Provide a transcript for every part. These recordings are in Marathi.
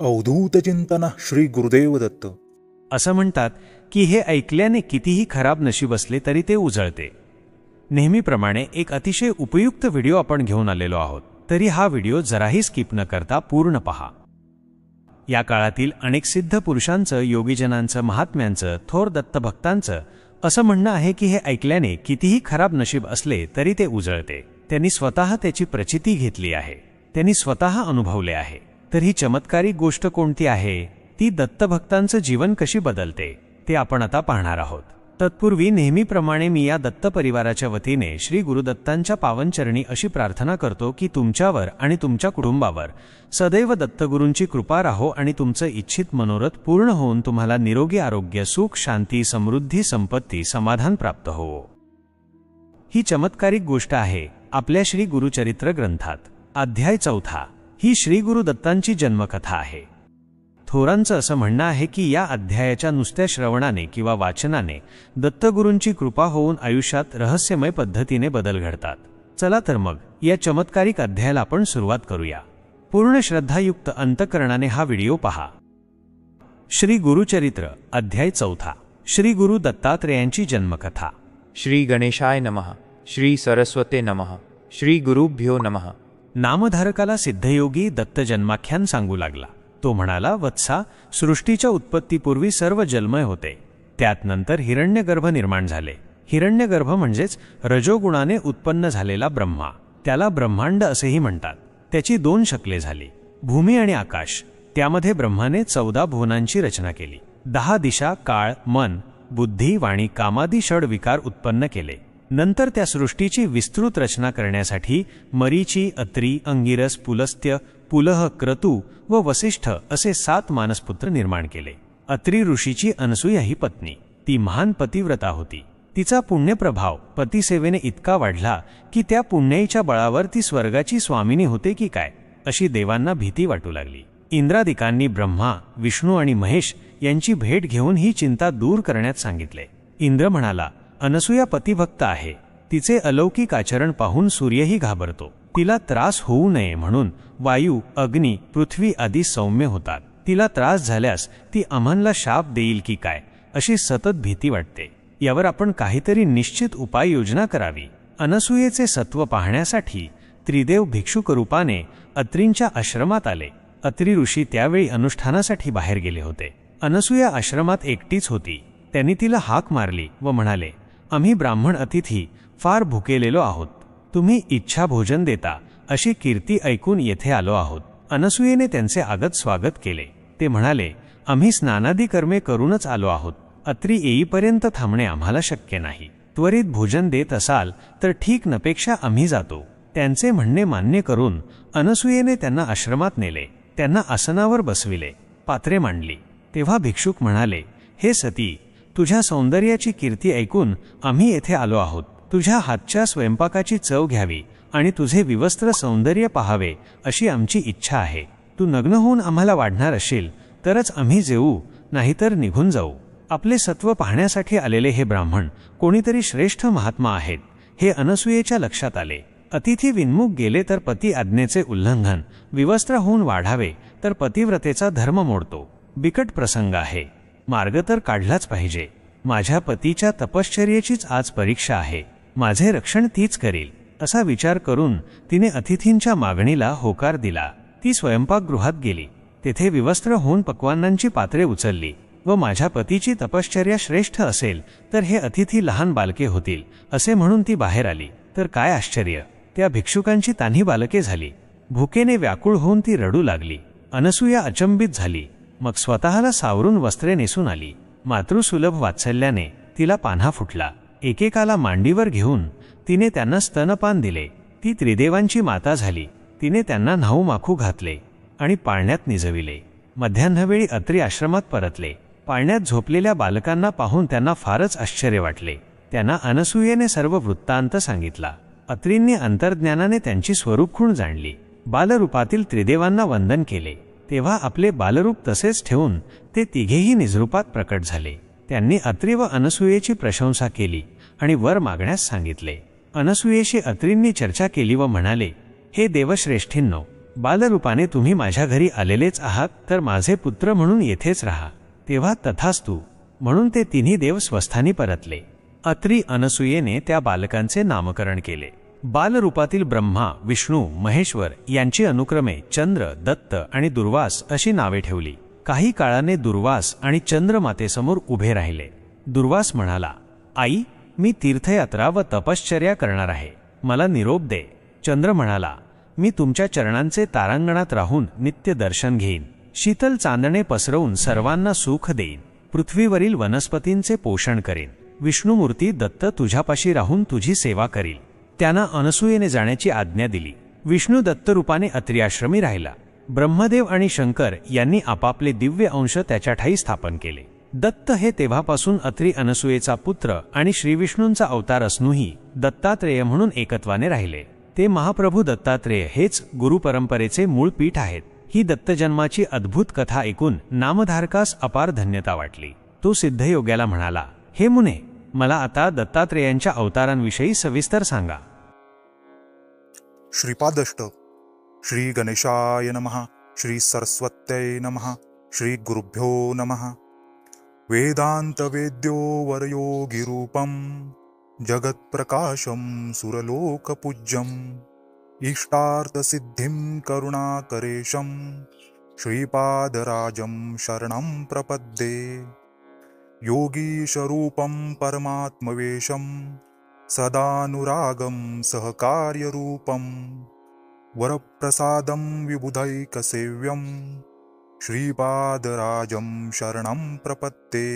अवधूत चिंतना श्री गुरुदेव दत्त. असं म्हणतात की हे ऐकल्याने कितीही खराब नशीब असले तरी ते उजळते. नेहमीप्रमाणे एक अतिशय उपयुक्त व्हिडिओ आपण घेऊन आलेलो आहोत तरी हा व्हिडिओ जराही स्किप न करता पूर्ण पहा. या काळातील अनेक सिद्ध पुरुषांचं योगीजनांचं महात्म्यांचं थोर दत्तभक्तांचं असं म्हणणं आहे की हे ऐकल्याने कितीही खराब नशीब असले तरी ते उजळते. त्यांनी स्वतः त्याची प्रचिती घेतली आहे. त्यांनी स्वतः अनुभवले आहे. तर ही चमत्कारिक गोष्ट कोणती आहे? ती दत्तभक्तांचं जीवन कशी बदलते? ते आपण आता पाहणार आहोत. तत्पूर्वी नेहमीप्रमाणे मी या दत्त परिवाराच्या वतीने श्री गुरुदत्तांच्या पावनचरणी अशी प्रार्थना करतो की तुमच्यावर आणि तुमच्या कुटुंबावर सदैव दत्तगुरूंची कृपा राहो आणि तुमचं इच्छित मनोरथ पूर्ण होऊन तुम्हाला निरोगी आरोग्य सुख शांती समृद्धी संपत्ती समाधान प्राप्त होवो ही चमत्कारिक गोष्ट आहे. आपल्या श्री गुरुचरित्र ग्रंथात. अध्याय चौथा. ही श्री गुरु दत्तांची जन्मकथा आहे. थोरांचं असं म्हणणं आहे की या अध्यायाच्या नुसत्या श्रवणाने किंवा वाचनाने दत्तगुरूंची कृपा होऊन आयुष्यात रहस्यमय पद्धतीने बदल घडतात. चला तर मग या चमत्कारिक अध्यायाला आपण सुरुवात करूया. पूर्ण श्रद्धायुक्त अंतकरणाने हा व्हिडिओ पहा. श्री गुरुचरित्र अध्याय चौथा. श्री गुरु दत्तात्रेयांची जन्मकथा. श्री गणेशाय नमः. श्री सरस्वते नमः. श्री गुरुभ्यो नमः. नामधारकाला सिद्धयोगी दत्त जन्माख्यान सांगू लागला. तो म्हणाला वत्सा सृष्टीच्या उत्पत्तीपूर्वी सर्व जन्मय होते. त्यात नंतर हिरण्यगर्भ निर्माण झाले. हिरण्यगर्भ म्हणजेच रजोगुणाने उत्पन्न झालेला ब्रह्मा. त्याला ब्रह्मांड असेही म्हणतात. त्याची दोन शकले झाली. भूमी आणि आकाश. त्यामध्ये ब्रह्माने चौदा भुवनांची रचना केली. दहा दिशा काळ मन बुद्धी वाणी कामादी षड विकार उत्पन्न केले. नंतर त्या सृष्टीची विस्तृत रचना करण्यासाठी मरीची अत्री अंगिरस पुलस्त्य पुलह क्रतू व वसिष्ठ असे सात मानसपुत्र निर्माण केले. अत्री ऋषीची अनसूया ही पत्नी. ती महान पतिव्रता होती. तिचा पुण्यप्रभाव पतिसेवेने इतका वाढला की त्या पुण्याईच्या बळावर ती स्वर्गाची स्वामिनी होते की काय अशी देवांना भीती वाटू लागली. इंद्रादिकांनी ब्रह्मा विष्णू आणि महेश यांची भेट घेऊन ही चिंता दूर करण्यात सांगितले. इंद्र म्हणाला अनसूया पतिभक्त आहे. तिचे अलौकिक आचरण पाहून सूर्यही घाबरतो. तिला त्रास होऊ नये म्हणून वायू अग्नी पृथ्वी आदी सौम्य होतात. तिला त्रास झाल्यास ती आम्हाला शाप देईल की काय अशी सतत भीती वाटते. यावर आपण काहीतरी निश्चित उपाययोजना करावी. अनसूयेचे सत्व पाहण्यासाठी त्रिदेव भिक्षुक रूपाने अत्रींच्या आश्रमात आले. अत्री ऋषी त्यावेळी अनुष्ठानासाठी बाहेर गेले होते. अनसूया आश्रमात एकटीच होती. त्यांनी तिला हाक मारली व म्हणाले आम्ही ब्राह्मण अतिथी फार भुकेलेलो आहोत. तुम्ही इच्छा भोजन देता अशी कीर्ती ऐकून येथे आलो आहोत. अनसूयेने त्यांचे आगत स्वागत केले. ते म्हणाले आम्ही स्नानादी कर्मे करूनच आलो आहोत. अत्री येईपर्यंत थांबणे आम्हाला शक्य नाही. त्वरित भोजन देत असाल तर ठीक नपेक्षा आम्ही जातो. त्यांचे म्हणणे मान्य करून अनसूयेने त्यांना आश्रमात नेले. त्यांना आसनावर बसविले. पात्रे मांडली. तेव्हा भिक्षुक म्हणाले हे सती तुझ्या सौंदर्याची कीर्ती ऐकून आम्ही येथे आलो आहोत. तुझ्या हातच्या स्वयंपाकाची चव घ्यावी आणि तुझे विवस्त्र सौंदर्य पाहावे अशी आमची इच्छा आहे. तू नग्न होऊन आम्हाला वाढणार असेल तरच आम्ही जेऊ नाहीतर निघून जाऊ. आपले सत्व पाहण्यासाठी आलेले हे ब्राह्मण कोणीतरी श्रेष्ठ महात्मा आहेत हे अनसूयेच्या लक्षात आले. अतिथी विन्मुख गेले तर पती आज्ञेचे उल्लंघन विवस्त्र होऊन वाढावे तर पतिव्रतेचा धर्म मोडतो. बिकट प्रसंग आहे. मार्ग तर काढलाच पाहिजे. माझ्या पतीच्या तपश्चर्येचीच आज परीक्षा आहे. माझे रक्षण तीच करील असा विचार करून तिने अतिथींच्या मागणीला होकार दिला. ती स्वयंपाकगृहात गेली. तेथे विवस्त्र होऊन पक्वानांची पात्रे उचलली व माझ्या पतीची तपश्चर्या श्रेष्ठ असेल तर हे अतिथी लहान बालके होतील असे म्हणून ती बाहेर आली. तर काय आश्चर्य त्या भिक्षुकांची तान्ही बालके झाली. भुकेने व्याकुळ होऊन ती रडू लागली. अनसूया अचंबित झाली. मग स्वतःला सावरून वस्त्रे नेसून आली. मातृसुलभ वात्सल्याने तिला पान्हा फुटला. एकेकाला मांडीवर घेऊन तिने त्यांना स्तनपान दिले. ती त्रिदेवांची माता झाली. तिने त्यांना न्हाऊ माखू घातले आणि पाळण्यात निजविले. मध्यान्हवेळी अत्री आश्रमात परतले. पाळण्यात झोपलेल्या बालकांना पाहून त्यांना फारच आश्चर्य वाटले. त्यांना अनसूयेने सर्व वृत्तांत सांगितला. अत्रींनी अंतर्ज्ञानाने त्यांची स्वरूप खूण जाणली. बालरूपातील त्रिदेवांना वंदन केले. तेव्हा आपले बालरूप तसेच ठेवून ते तिघेही निजरूपात प्रकट झाले. त्यांनी अत्री व अनसूयेची प्रशंसा केली आणि वर मागण्यास सांगितले. अनसूयेशी अत्रींनी चर्चा केली व म्हणाले हे देवश्रेष्ठींनो बालरूपाने तुम्ही माझ्या घरी आलेलेच आहात तर माझे पुत्र म्हणून येथेच राहा. तेव्हा तथास्तू. म्हणून ते तिन्ही देव स्वस्थानी परतले. अत्री अनसुयेने त्या बालकांचे नामकरण केले. बालरूपातील ब्रह्मा विष्णू महेश्वर यांची अनुक्रमे चंद्र दत्त आणि दुर्वास अशी नावे ठेवली. काही काळाने दुर्वास आणि चंद्रमातेसमोर उभे राहिले. दुर्वास म्हणाला आई मी तीर्थयात्रा व तपश्चर्या करणार आहे. मला निरोप दे. चंद्र म्हणाला मी तुमच्या चरणांचे तारांगणात राहून नित्य दर्शन घेईन. शीतल चांदणे पसरवून सर्वांना सुख देईन. पृथ्वीवरील वनस्पतींचे पोषण करेन. विष्णुमूर्ती दत्त तुझ्यापाशी राहून तुझी सेवा करील. त्यांना अनसूयेने जाण्याची आज्ञा दिली. विष्णू दत्तरूपाने अत्रियाश्रमी राहिला. ब्रह्मदेव आणि शंकर यांनी आपापले दिव्य अंश त्याच्या ठाई स्थापन केले. दत्त हे तेव्हापासून अत्री अनसूयेचा पुत्र आणि श्रीविष्णूंचा अवतार असूनही दत्तात्रेय म्हणून एकत्वाने राहिले. ते महाप्रभू दत्तात्रेय हेच गुरुपरंपरेचे मूळ पीठ आहेत. ही दत्तजन्माची अद्भुत कथा ऐकून नामधारकास अपार धन्यता वाटली. तो सिद्धयोग्याला म्हणाला हे मुने मला आता दत्तात्रेयांच्या अवतारांविषयी सविस्तर सांगा. श्रीपादष्ट. श्री गणेशाय नमः. श्री सरस्वत्यै नमः. श्री गुरुभ्यो नमः. वेदान्तवेद्यो वरयोगिरूपं जगत्प्रकाशं सुरलोकपूज्यम्. इष्टार्थसिद्धिं करुणाकरेशं श्रीपादराजं शरणं प्रपद्ये योगीशरूपं परमात्मवेशं सदानुरागं सहकार्यरूपं वरप्रसादं विबुधैकसेव्यं श्रीपादराजं शरणं प्रपत्ते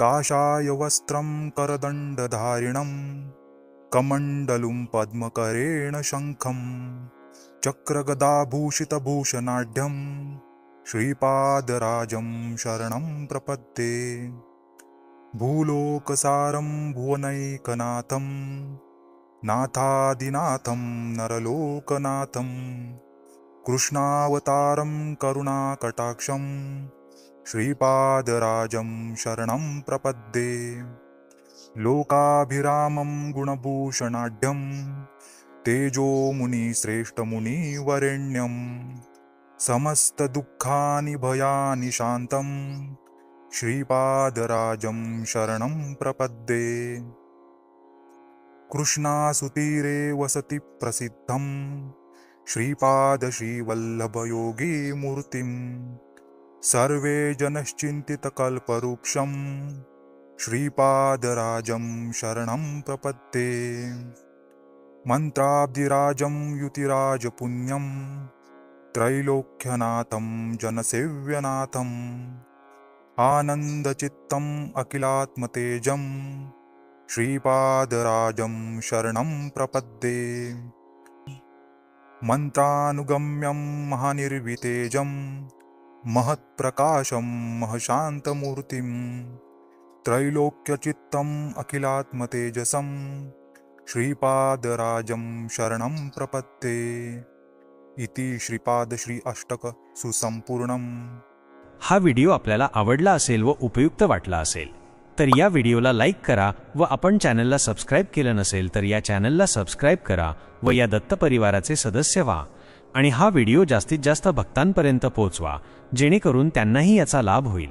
काषाय वस्त्रं करदण्डधारिणं कमण्डलुं पद्मकरेण शङ्खं चक्रगदाभूषितभूषणाढ्यं श्रीपादराजं शरणं प्रपद्ये। भूलोकसारं भुवनैकनाथं नाथादिनाथं नरलोकनाथं कृष्णावतारं करुणाकटाक्षं श्रीपादराजं शरणं प्रपद्ये। लोकाभिरामं गुणभूषणाढ्यं तेजोमुनिश्रेष्ठमुनिवरेण्यम् समस्तदुःखानि भयानि शान्तं श्रीपादराजं शरणं प्रपद्ये। कृष्णासुतीरे वसति प्रसिद्धं श्रीपादश्रीवल्लभयोगीमूर्तिं सर्वे जनश्चिन्तितकल्पवृक्षं श्रीपादराजं शरणं प्रपद्ये। मन्त्राब्धिराजं युतिराजपुण्यं त्रैलोक्यनाथं जनसेव्यनाथम् आनन्दचित्तम् अखिलात्मतेजं श्रीपादराजं शरणं प्रपद्ये। मन्त्रानुगम्यं महानिर्वितेजं महत्प्रकाशं महशान्तमूर्तिं त्रैलोक्यचित्तम् अखिलात्मतेजसं श्रीपादराजं शरणं प्रपत्ते इति श्रीपादश्री अष्टक सुसंपूर्णम. हा व्हिडिओ आपल्याला आवडला असेल व उपयुक्त वाटला असेल तर या व्हिडिओला लाईक करा व आपण चॅनलला सबस्क्राईब केलं नसेल तर या चॅनलला सबस्क्राईब करा व या दत्त परिवाराचे सदस्य व्हा आणि हा व्हिडिओ जास्तीत जास्त भक्तांपर्यंत पोहोचवा जेणेकरून त्यांनाही याचा लाभ होईल.